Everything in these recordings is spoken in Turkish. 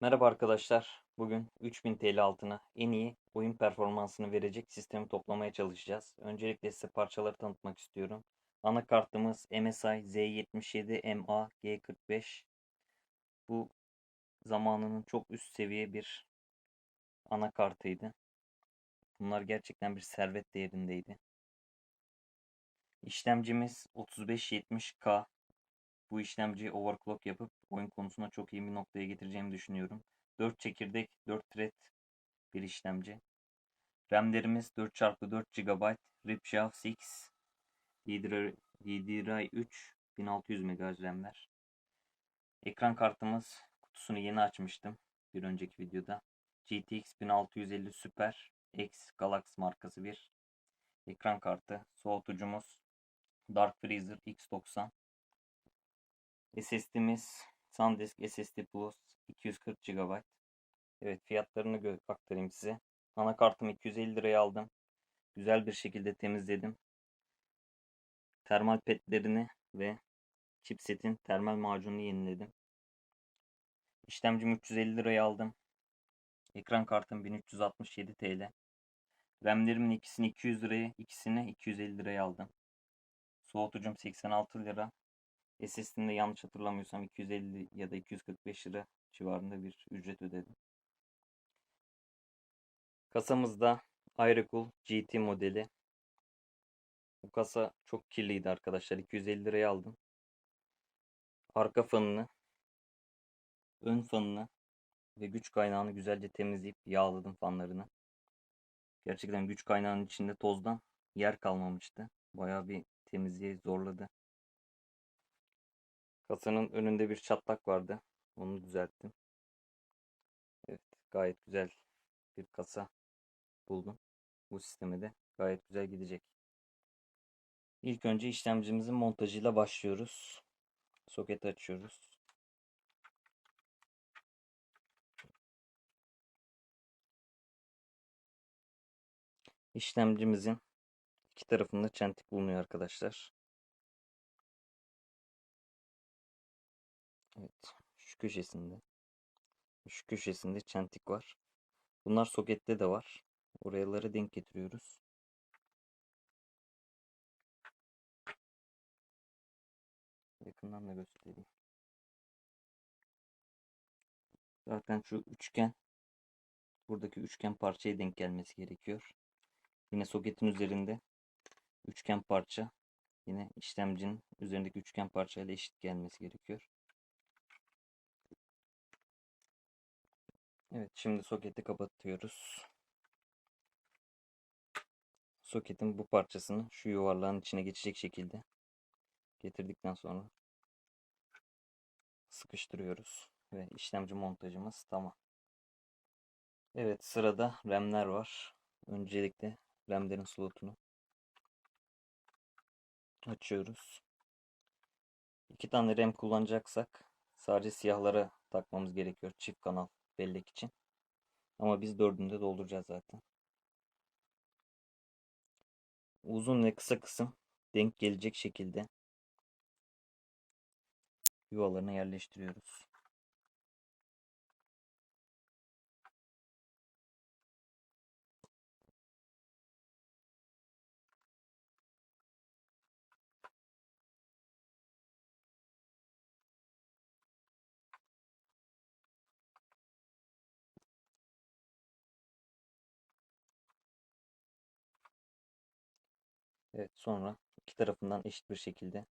Merhaba arkadaşlar. Bugün 3000 TL altına en iyi oyun performansını verecek sistemi toplamaya çalışacağız. Öncelikle size parçaları tanıtmak istiyorum. Anakartımız MSI Z77MA G45. Bu zamanının çok üst seviye bir anakartıydı. Bunlar gerçekten bir servet değerindeydi. İşlemcimiz 3570K bu işlemciyi overclock yapıp oyun konusunda çok iyi bir noktaya getireceğimi düşünüyorum. 4 çekirdek, 4 thread bir işlemci. RAM'lerimiz 4x4 GB, RipShaft 6, DDR 3, 1600 MHz RAM'ler. Ekran kartımız kutusunu yeni açmıştım bir önceki videoda. GTX 1650 Super X Galaxy markası bir ekran kartı. Soğutucumuz Dark Freezer X90 SSD'miz SanDisk SSD Plus 240 GB. Evet fiyatlarını aktarayım size. Anakartımı 250 liraya aldım. Güzel bir şekilde temizledim. Termal petlerini ve chipsetin termal macununu yeniledim. İşlemcimi 350 liraya aldım. Ekran kartım 1367 TL. RAM'lerimin ikisini 200 liraya, ikisini 250 liraya aldım. Soğutucum 86 lira. SSD'inde yanlış hatırlamıyorsam 250 ya da 245 lira civarında bir ücret ödedim. Kasamızda Aerocool GT modeli. Bu kasa çok kirliydi arkadaşlar. 250 liraya aldım. Arka fanını, ön fanını ve güç kaynağını güzelce temizleyip yağladım fanlarını. Gerçekten güç kaynağının içinde tozdan yer kalmamıştı. Bayağı bir temizliğe zorladı. Kasanın önünde bir çatlak vardı. Onu düzelttim. Evet, gayet güzel bir kasa buldum. Bu sisteme de gayet güzel gidecek. İlk önce işlemcimizin montajıyla başlıyoruz. Soket açıyoruz. İşlemcimizin iki tarafında çentik bulunuyor arkadaşlar. Evet. Şu köşesinde. Şu köşesinde çentik var. Bunlar sokette de var. Oraları denk getiriyoruz. Yakından da göstereyim. Zaten şu üçgen buradaki üçgen parçaya denk gelmesi gerekiyor. Yine soketin üzerinde üçgen parça yine işlemcinin üzerindeki üçgen parçayla eşit gelmesi gerekiyor. Evet şimdi soketi kapatıyoruz. Soketin bu parçasını şu yuvarlağın içine geçecek şekilde getirdikten sonra sıkıştırıyoruz ve işlemci montajımız tamam. Evet sırada RAM'ler var. Öncelikle RAM'lerin slotunu açıyoruz. İki tane RAM kullanacaksak sadece siyahlara takmamız gerekiyor. Çift kanal bellek için. Ama biz dördünde dolduracağız zaten. Uzun ve kısa kısım denk gelecek şekilde yuvalarına yerleştiriyoruz. Evet sonra iki tarafından eşit bir şekilde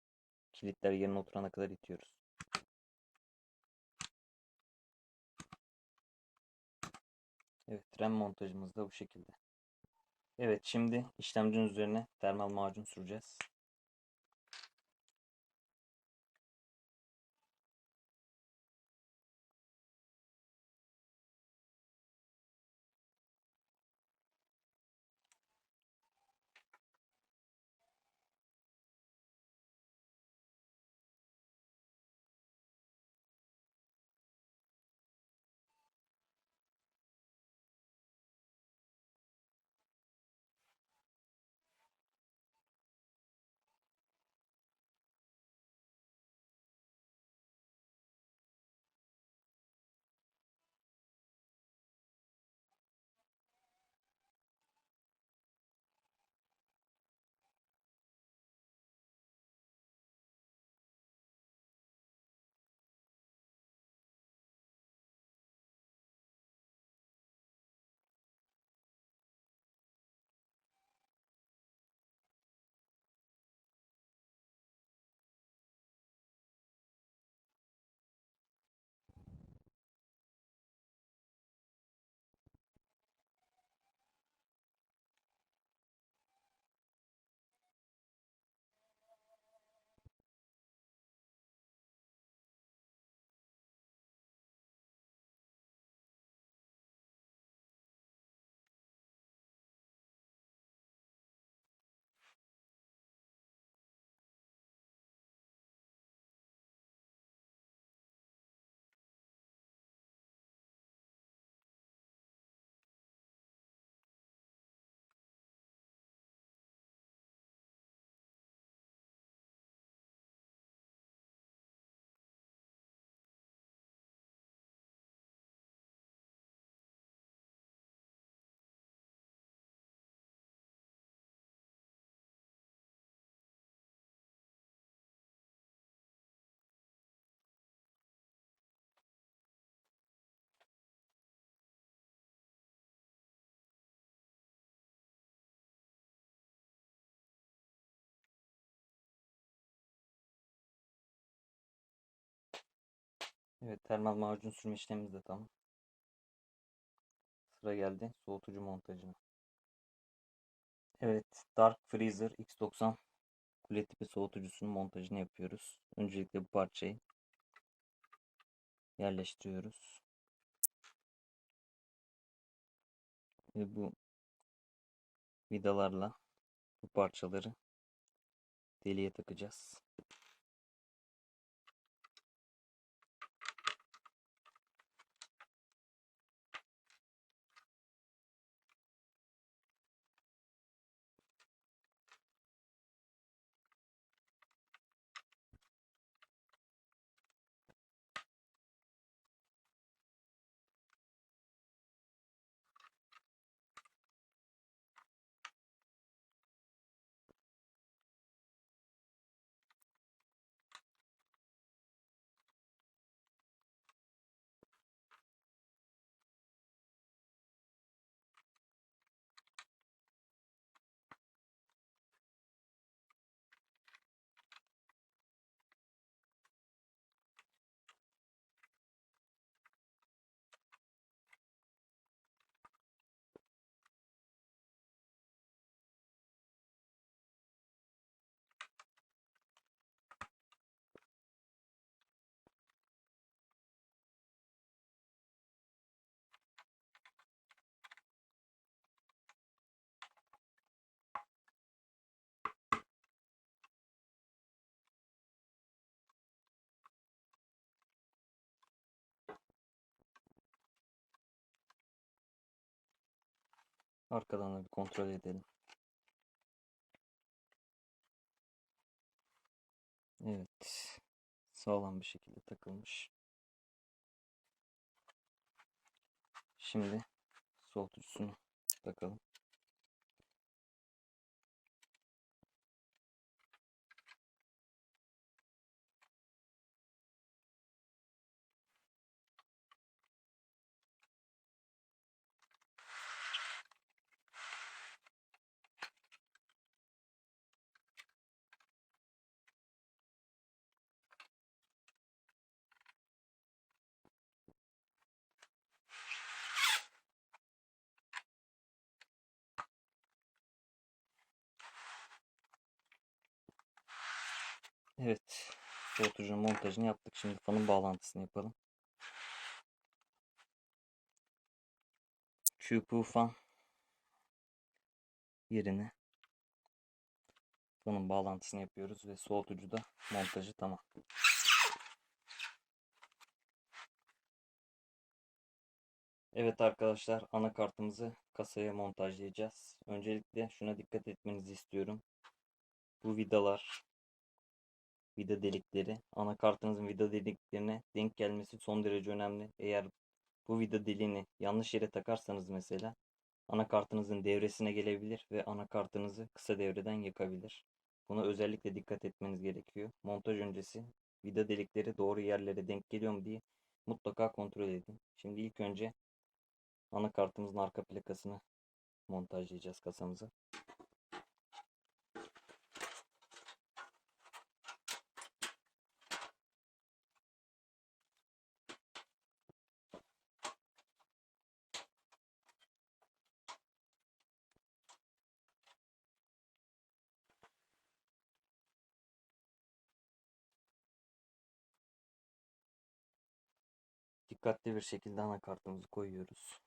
kilitler yerine oturana kadar itiyoruz. Evet RAM montajımız da bu şekilde. Evet şimdi işlemcinin üzerine termal macun süreceğiz. Evet termal macun sürme işlemimiz de tamam. Sıra geldi soğutucu montajına. Evet Dark Freezer X90 kule tipi soğutucusunun montajını yapıyoruz. Öncelikle bu parçayı yerleştiriyoruz. Ve bu vidalarla bu parçaları deliğe takacağız. Arkadan da bir kontrol edelim. Evet. Sağlam bir şekilde takılmış. Şimdi soğutucusunu takalım. Evet. Soğutucunun montajını yaptık. Şimdi fanın bağlantısını yapalım. QP fan yerine fanın bağlantısını yapıyoruz ve soğutucu da montajı tamam. Evet arkadaşlar anakartımızı kasaya montajlayacağız. Öncelikle şuna dikkat etmenizi istiyorum. Bu vidalar vida delikleri anakartınızın vida deliklerine denk gelmesi son derece önemli. Eğer bu vida deliğini yanlış yere takarsanız mesela anakartınızın devresine gelebilir ve anakartınızı kısa devreden yakabilir. Buna özellikle dikkat etmeniz gerekiyor. Montaj öncesi vida delikleri doğru yerlere denk geliyor mu diye mutlaka kontrol edin. Şimdi ilk önce anakartımızın arka plakasını montajlayacağız kasamıza. Dikkatli bir şekilde anakartımızı koyuyoruz.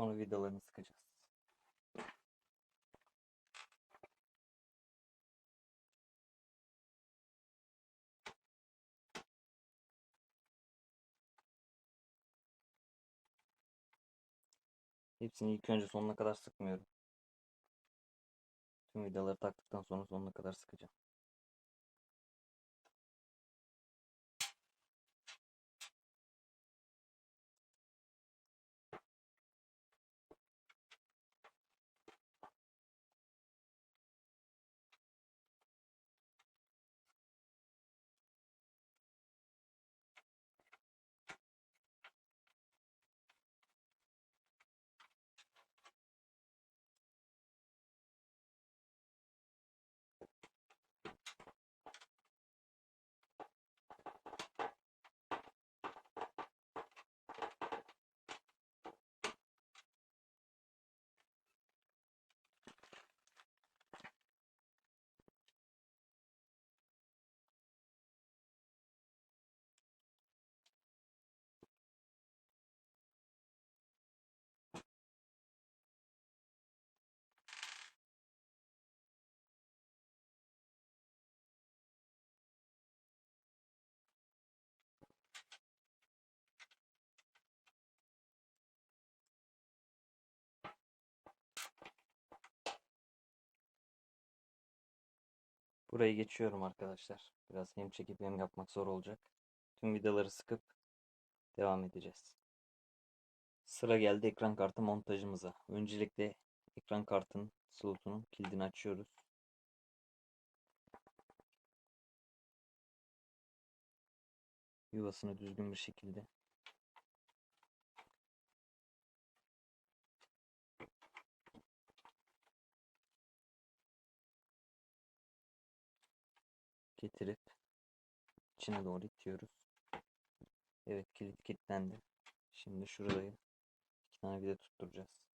Sonra vidalarını sıkacağız. Hepsini ilk önce sonuna kadar sıkmıyorum. Tüm vidaları taktıktan sonra sonuna kadar sıkacağım. Burayı geçiyorum arkadaşlar. Biraz hem çekip hem yapmak zor olacak. Tüm vidaları sıkıp devam edeceğiz. Sıra geldi ekran kartı montajımıza. Öncelikle ekran kartın slotunun kilidini açıyoruz. Yuvasını düzgün bir şekilde getirip içine doğru itiyoruz. Evet kilit kilitlendi. Şimdi şurayı iki tane vida tutturacağız.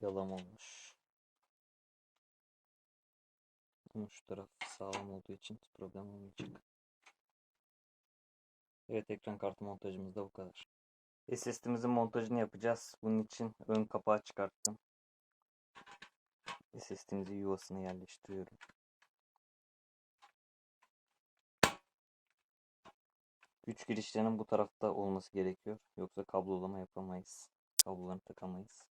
Yalan olmuş. Ama taraf sağlam olduğu için problem olmayacak. Evet ekran kartı montajımız da bu kadar. SSD'mizin montajını yapacağız. Bunun için ön kapağı çıkarttım. SSD'mizi yuvasına yerleştiriyorum. Güç girişlerinin bu tarafta olması gerekiyor. Yoksa kablolama yapamayız. Kablolarını takamayız.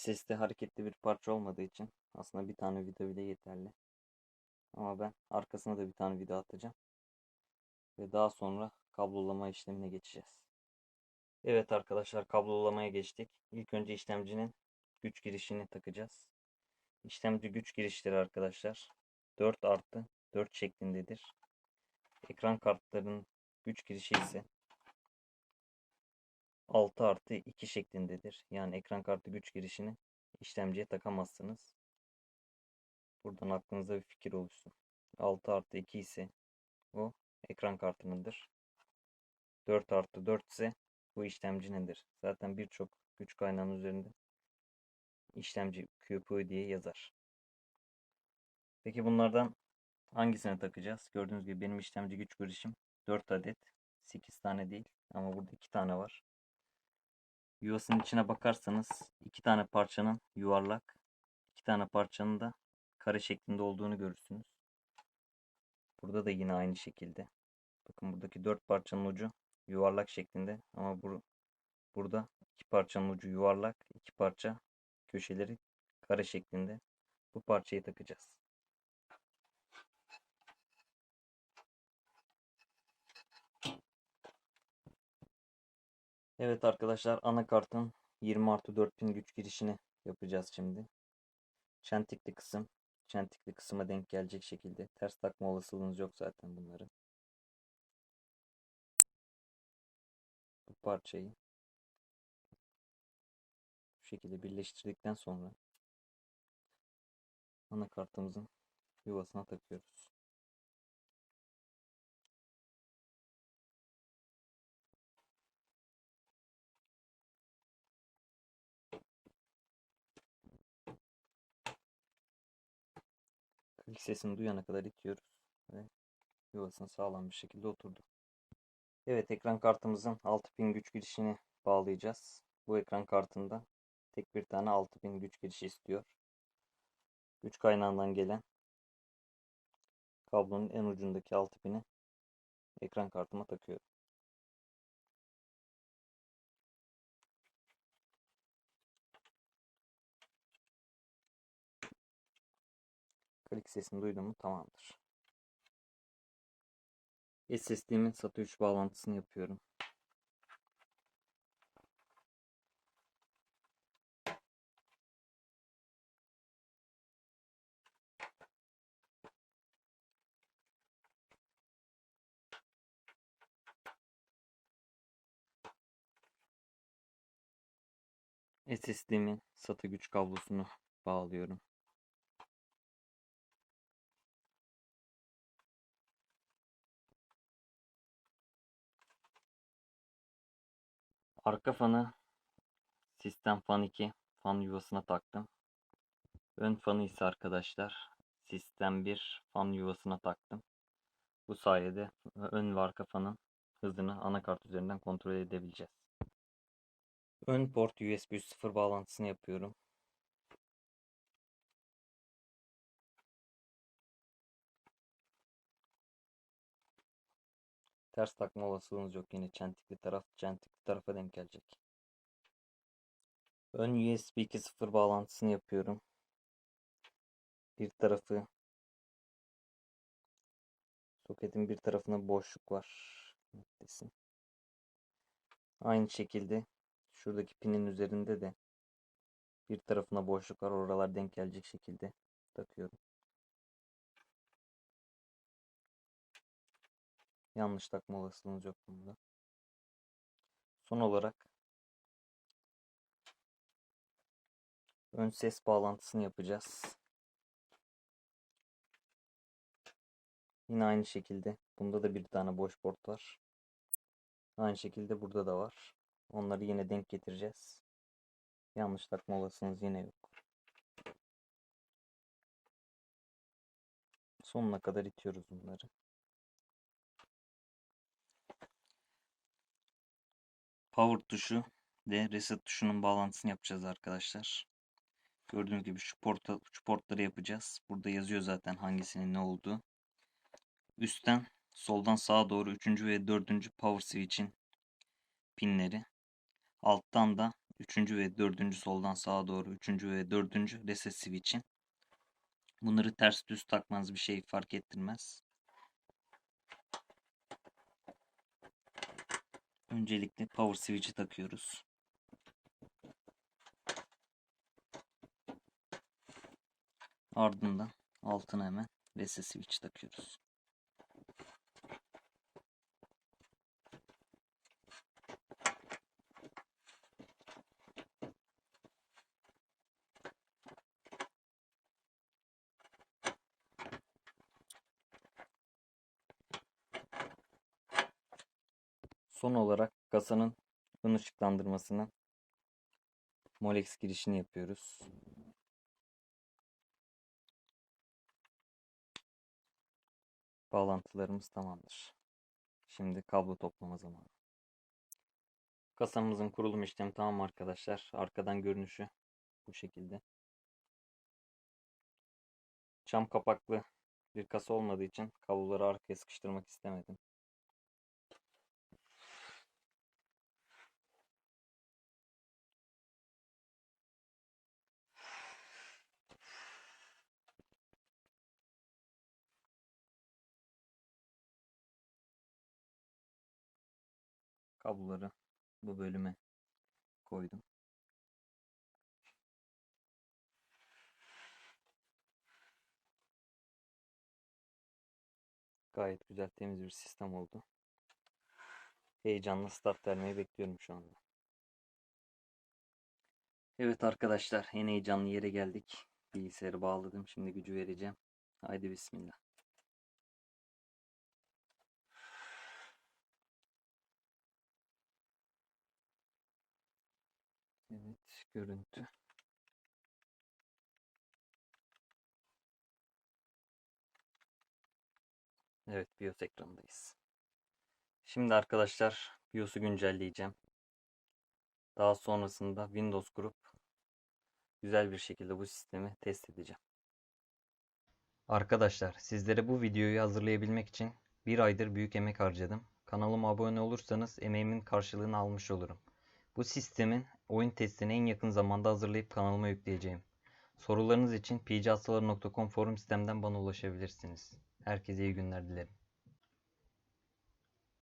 SSD hareketli bir parça olmadığı için aslında bir tane vida bile yeterli. Ama ben arkasına da bir tane vida atacağım. Ve daha sonra kablolama işlemine geçeceğiz. Evet arkadaşlar kablolamaya geçtik. İlk önce işlemcinin güç girişini takacağız. İşlemci güç girişleri arkadaşlar 4 artı 4 şeklindedir. Ekran kartlarının güç girişi ise 6 artı 2 şeklindedir. Yani ekran kartı güç girişini işlemciye takamazsınız. Buradan aklınıza bir fikir oluşsun. 6 artı 2 ise bu ekran kartınındır. 4 artı 4 ise bu işlemcinindir. Zaten birçok güç kaynağının üzerinde işlemci QPU diye yazar. Peki bunlardan hangisine takacağız? Gördüğünüz gibi benim işlemci güç girişim 4 adet. 8 tane değil ama burada 2 tane var. Yuvasının içine bakarsanız iki tane parçanın yuvarlak, iki tane parçanın da kare şeklinde olduğunu görürsünüz. Burada da yine aynı şekilde. Bakın buradaki dört parçanın ucu yuvarlak şeklinde ama bu, burada iki parçanın ucu yuvarlak, iki parça köşeleri kare şeklinde. Bu parçayı takacağız. Evet arkadaşlar anakartın 20 artı 4000 güç girişini yapacağız şimdi. Çentikli kısım. Çentikli kısma denk gelecek şekilde. Ters takma olasılığınız yok zaten bunları. Bu parçayı bu şekilde birleştirdikten sonra anakartımızın yuvasına takıyoruz. Klik sesini duyana kadar itiyoruz ve yuvasına sağlam bir şekilde oturdu. Evet ekran kartımızın 6000 güç girişini bağlayacağız. Bu ekran kartında tek bir tane 6000 güç girişi istiyor. Güç kaynağından gelen kablonun en ucundaki 6000'i ekran kartıma takıyorum. Klik sesini duydum mu tamamdır. SSD'min SATA 3 bağlantısını yapıyorum. SSD'min SATA güç kablosunu bağlıyorum. Arka fanı sistem fan 2 fan yuvasına taktım. Ön fanı ise arkadaşlar sistem 1 fan yuvasına taktım. Bu sayede ön ve arka fanın hızını anakart üzerinden kontrol edebileceğiz. Ön port USB 3.0 bağlantısını yapıyorum. Ters takma olasılığınız yok. Yine çentikli taraf çentikli tarafa denk gelecek. Ön USB 2.0 bağlantısını yapıyorum. Bir tarafı soketin bir tarafında boşluk var. Desin. Aynı şekilde şuradaki pinin üzerinde de bir tarafına boşluk var. Oralar denk gelecek şekilde takıyorum. Yanlış takma olasılığınız yok bunda. Son olarak ön ses bağlantısını yapacağız. Yine aynı şekilde bunda da bir tane boş port var. Aynı şekilde burada da var. Onları yine denk getireceğiz. Yanlış takma olasılığınız yine yok. Sonuna kadar itiyoruz bunları. Power tuşu ve reset tuşunun bağlantısını yapacağız arkadaşlar. Gördüğünüz gibi şu, porta, şu portları yapacağız. Burada yazıyor zaten hangisinin ne olduğu. Üstten soldan sağa doğru 3. ve 4. power switch'in pinleri. Alttan da 3. ve 4. soldan sağa doğru 3. ve 4. reset switch'in. Bunları ters düz takmanız bir şey fark ettirmez. Öncelikle power switch'i takıyoruz. Ardından altına hemen reset switch takıyoruz. Son olarak kasanın ön ışıklandırmasının Molex girişini yapıyoruz. Bağlantılarımız tamamdır. Şimdi kablo toplama zamanı. Kasamızın kurulum işlemi tamam arkadaşlar. Arkadan görünüşü bu şekilde. Çam kapaklı bir kasa olmadığı için kabloları arkaya sıkıştırmak istemedim. Kabloları bu bölüme koydum. Gayet güzel temiz bir sistem oldu. Heyecanla start vermeyi bekliyorum şu anda. Evet arkadaşlar en heyecanlı yere geldik. Bilgisayarı bağladım. Şimdi gücü vereceğim. Haydi bismillah. Evet görüntü. Evet BIOS ekranındayız. Şimdi arkadaşlar BIOS'u güncelleyeceğim. Daha sonrasında Windows kurup güzel bir şekilde bu sistemi test edeceğim. Arkadaşlar sizlere bu videoyu hazırlayabilmek için bir aydır büyük emek harcadım. Kanalıma abone olursanız emeğimin karşılığını almış olurum. Bu sistemin oyun testini en yakın zamanda hazırlayıp kanalıma yükleyeceğim. Sorularınız için pchastaları.com forum sitemden bana ulaşabilirsiniz. Herkese iyi günler dilerim.